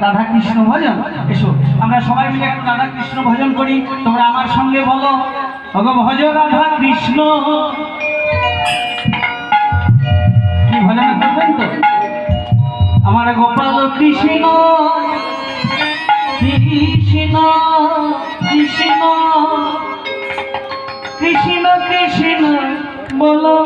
রাধা কৃষ্ণ ভজন। এসো, আমরা সবাই মিলে একটু রাধা কৃষ্ণ ভজন করি। তোমরা আমার সঙ্গে বলো ভজ রাধা কৃষ্ণ কি ভজন করবেন তো? আমার গোপাল কৃষ্ণ কৃষ্ণ কৃষ্ণ কৃষ্ণ কৃষ্ণ, বলো।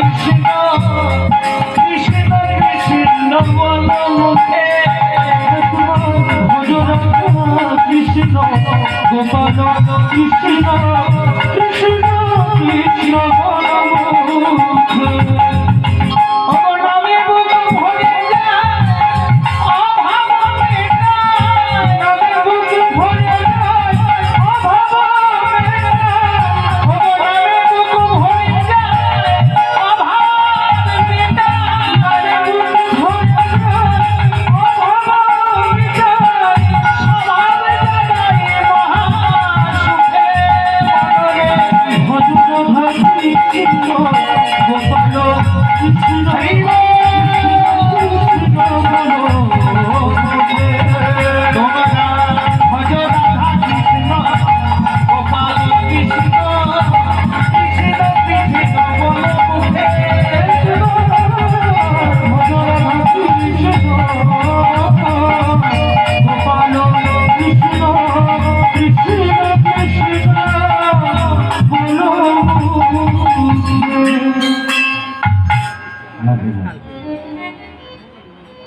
Oh,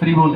त्रिभुवन